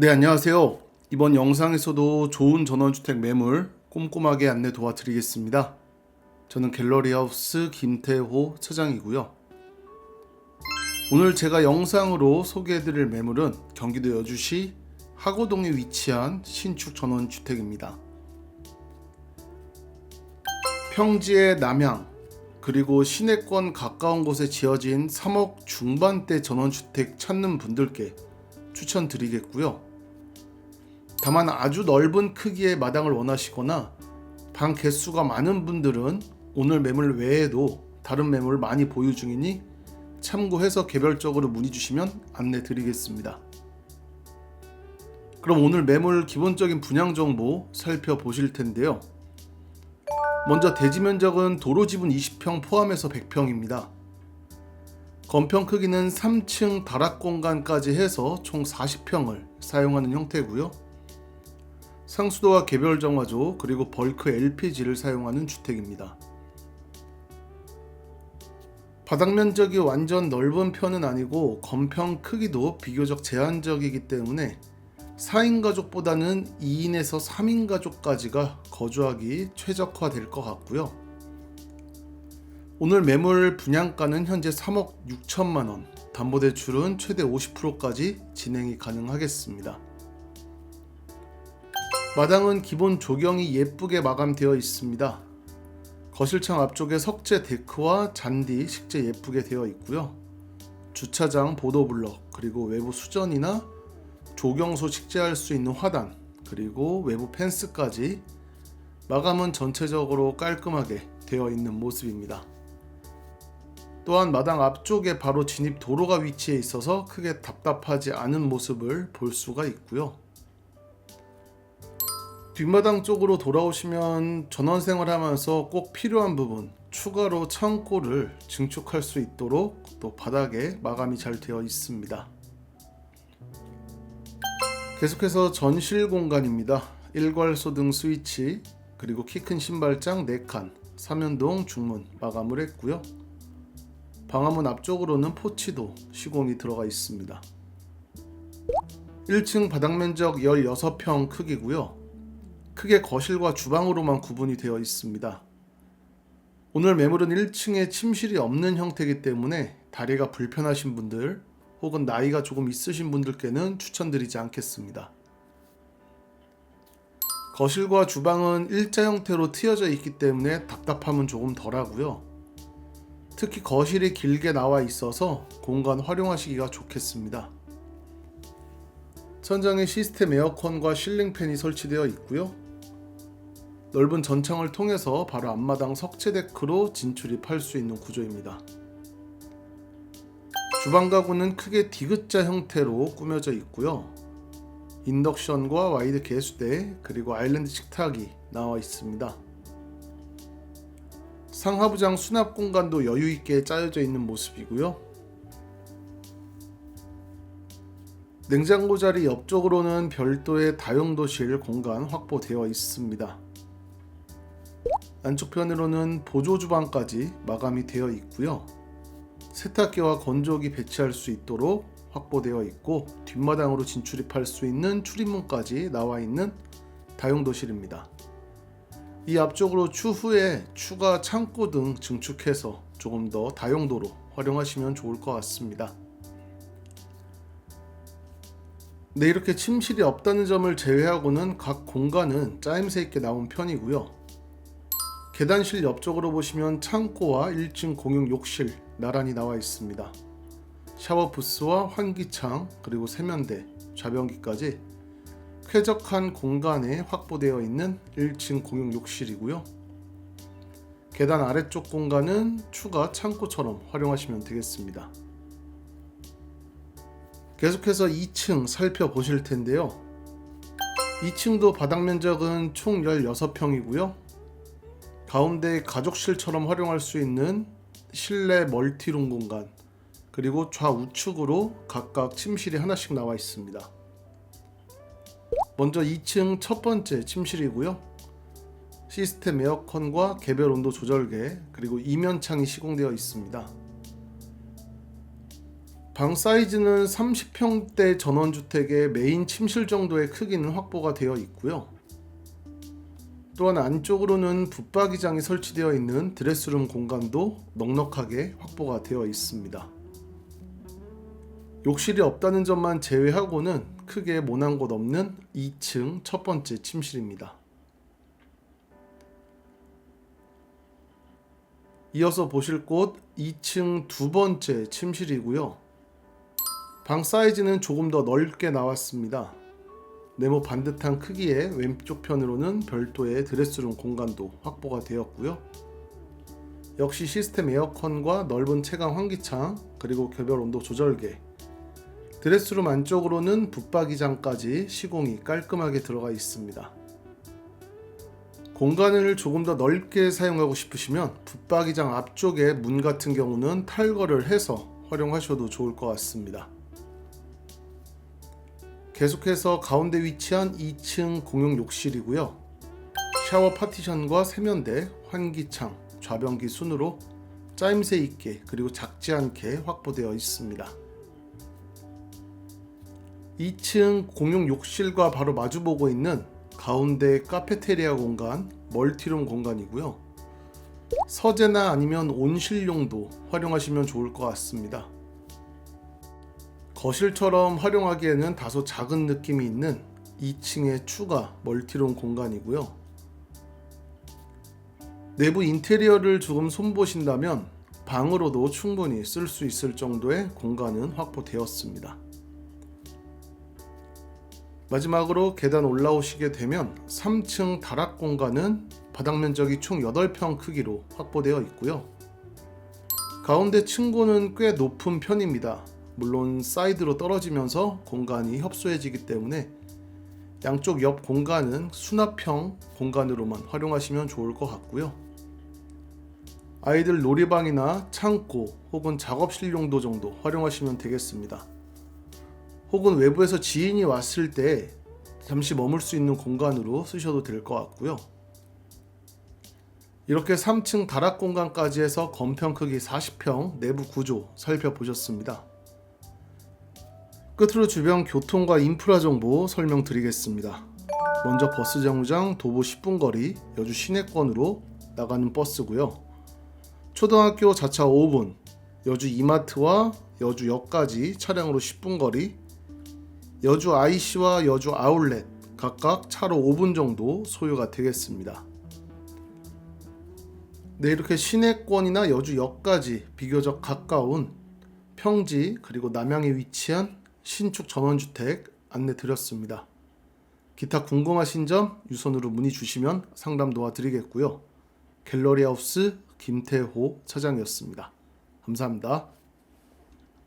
네, 안녕하세요. 이번 영상에서도 좋은 전원주택 매물 꼼꼼하게 안내 도와드리겠습니다. 저는 갤러리하우스 김태호 차장이고요. 오늘 제가 영상으로 소개해드릴 매물은 경기도 여주시 하고동에 위치한 신축 전원주택입니다. 평지의 남향 그리고 시내권 가까운 곳에 지어진 3억 중반대 전원주택 찾는 분들께 추천드리겠고요. 다만 아주 넓은 크기의 마당을 원하시거나 방 개수가 많은 분들은 오늘 매물 외에도 다른 매물을 많이 보유 중이니 참고해서 개별적으로 문의 주시면 안내 드리겠습니다. 그럼 오늘 매물 기본적인 분양 정보 살펴보실 텐데요. 먼저 대지 면적은 도로 지분 20평 포함해서 100평입니다. 건평 크기는 3층 다락 공간까지 해서 총 40평을 사용하는 형태고요. 상수도와 개별 정화조 그리고 벌크 LPG를 사용하는 주택입니다. 바닥 면적이 완전 넓은 편은 아니고 건평 크기도 비교적 제한적이기 때문에 4인 가족보다는 2인에서 3인 가족까지가 거주하기 최적화될 것 같고요. 오늘 매물 분양가는 현재 3억 6천만 원, 담보대출은 최대 50%까지 진행이 가능하겠습니다. 마당은 기본 조경이 예쁘게 마감되어 있습니다. 거실창 앞쪽에 석재 데크와 잔디 식재 예쁘게 되어 있고요. 주차장 보도블럭 그리고 외부 수전이나 조경소 식재할 수 있는 화단 그리고 외부 펜스까지 마감은 전체적으로 깔끔하게 되어 있는 모습입니다. 또한 마당 앞쪽에 바로 진입 도로가 위치해 있어서 크게 답답하지 않은 모습을 볼 수가 있고요. 뒷마당 쪽으로 돌아오시면 전원 생활하면서 꼭 필요한 부분 추가로 창고를 증축할 수 있도록 또 바닥에 마감이 잘 되어 있습니다. 계속해서 전실 공간입니다. 일괄소 등 스위치 그리고 키 큰 신발장 4칸, 삼연동 중문 마감을 했고요. 방화문 앞쪽으로는 포치도 시공이 들어가 있습니다. 1층 바닥 면적 16평 크기고요. 크게 거실과 주방으로만 구분이 되어 있습니다. 오늘 매물은 1층에 침실이 없는 형태이기 때문에 다리가 불편하신 분들 혹은 나이가 조금 있으신 분들께는 추천드리지 않겠습니다. 거실과 주방은 일자 형태로 트여져 있기 때문에 답답함은 조금 덜하고요. 특히 거실이 길게 나와 있어서 공간 활용하시기가 좋겠습니다. 천장에 시스템 에어컨과 실링팬이 설치되어 있고요. 넓은 전창을 통해서 바로 앞마당 석재 데크로 진출입할 수 있는 구조입니다. 주방 가구는 크게 디귿자 형태로 꾸며져 있고요. 인덕션과 와이드 개수대 그리고 아일랜드 식탁이 나와 있습니다. 상하부장 수납 공간도 여유 있게 짜여져 있는 모습이고요. 냉장고 자리 옆쪽으로는 별도의 다용도실 공간 확보되어 있습니다. 안쪽 편으로는 보조 주방까지 마감이 되어 있고요. 세탁기와 건조기 배치할 수 있도록 확보되어 있고 뒷마당으로 진출입할 수 있는 출입문까지 나와 있는 다용도실입니다. 이 앞쪽으로 추후에 추가 창고 등 증축해서 조금 더 다용도로 활용하시면 좋을 것 같습니다. 네, 이렇게 침실이 없다는 점을 제외하고는 각 공간은 짜임새 있게 나온 편이고요. 계단실 옆쪽으로 보시면 창고와 1층 공용 욕실 나란히 나와 있습니다. 샤워 부스와 환기창 그리고 세면대, 좌변기까지 쾌적한 공간에 확보되어 있는 1층 공용 욕실이고요. 계단 아래쪽 공간은 추가 창고처럼 활용하시면 되겠습니다. 계속해서 2층 살펴보실 텐데요. 2층도 바닥 면적은 총 16평이고요. 가운데 가족실처럼 활용할 수 있는 실내 멀티룸 공간 그리고 좌우측으로 각각 침실이 하나씩 나와 있습니다. 먼저 2층 첫 번째 침실이고요. 시스템 에어컨과 개별 온도 조절계 그리고 이면 창이 시공되어 있습니다. 방 사이즈는 30평대 전원주택의 메인 침실 정도의 크기는 확보가 되어 있고요. 또한 안쪽으로는 붙박이장이 설치되어 있는 드레스룸 공간도 넉넉하게 확보가 되어 있습니다. 욕실이 없다는 점만 제외하고는 크게 모난 곳 없는 2층 첫 번째 침실입니다. 이어서 보실 곳 2층 두 번째 침실이고요. 방 사이즈는 조금 더 넓게 나왔습니다. 네모 반듯한 크기의 왼쪽 편으로는 별도의 드레스룸 공간도 확보가 되었고요. 역시 시스템 에어컨과 넓은 채광 환기창 그리고 개별 온도 조절계 드레스룸 안쪽으로는 붙박이장까지 시공이 깔끔하게 들어가 있습니다. 공간을 조금 더 넓게 사용하고 싶으시면 붙박이장 앞쪽에 문 같은 경우는 탈거를 해서 활용하셔도 좋을 것 같습니다. 계속해서 가운데 위치한 2층 공용 욕실이고요. 샤워 파티션과 세면대, 환기창, 좌변기 순으로 짜임새 있게 그리고 작지 않게 확보되어 있습니다. 2층 공용 욕실과 바로 마주보고 있는 가운데 카페테리아 공간, 멀티룸 공간이고요. 서재나 아니면 온실용도 활용하시면 좋을 것 같습니다. 거실처럼 활용하기에는 다소 작은 느낌이 있는 2층의 추가 멀티룸 공간이고요. 내부 인테리어를 조금 손보신다면 방으로도 충분히 쓸 수 있을 정도의 공간은 확보되었습니다. 마지막으로 계단 올라오시게 되면 3층 다락 공간은 바닥 면적이 총 8평 크기로 확보되어 있고요. 가운데 층고는 꽤 높은 편입니다. 물론 사이드로 떨어지면서 공간이 협소해지기 때문에 양쪽 옆 공간은 수납형 공간으로만 활용하시면 좋을 것 같고요. 아이들 놀이방이나 창고 혹은 작업실 용도 정도 활용하시면 되겠습니다. 혹은 외부에서 지인이 왔을 때 잠시 머물 수 있는 공간으로 쓰셔도 될 것 같고요. 이렇게 3층 다락 공간까지 해서 건평 크기 40평 내부 구조 살펴보셨습니다. 끝으로 주변 교통과 인프라 정보 설명드리겠습니다. 먼저 버스 정류장 도보 10분 거리 여주 시내권으로 나가는 버스고요. 초등학교 자차 5분, 여주 이마트와 여주역까지 차량으로 10분 거리, 여주 IC와 여주 아울렛 각각 차로 5분 정도 소요가 되겠습니다. 네, 이렇게 시내권이나 여주역까지 비교적 가까운 평지 그리고 남양에 위치한 신축 전원주택 안내 드렸습니다. 기타 궁금하신 점 유선으로 문의 주시면 상담 도와드리겠고요. 갤러리 하우스 김태호 차장이었습니다. 감사합니다.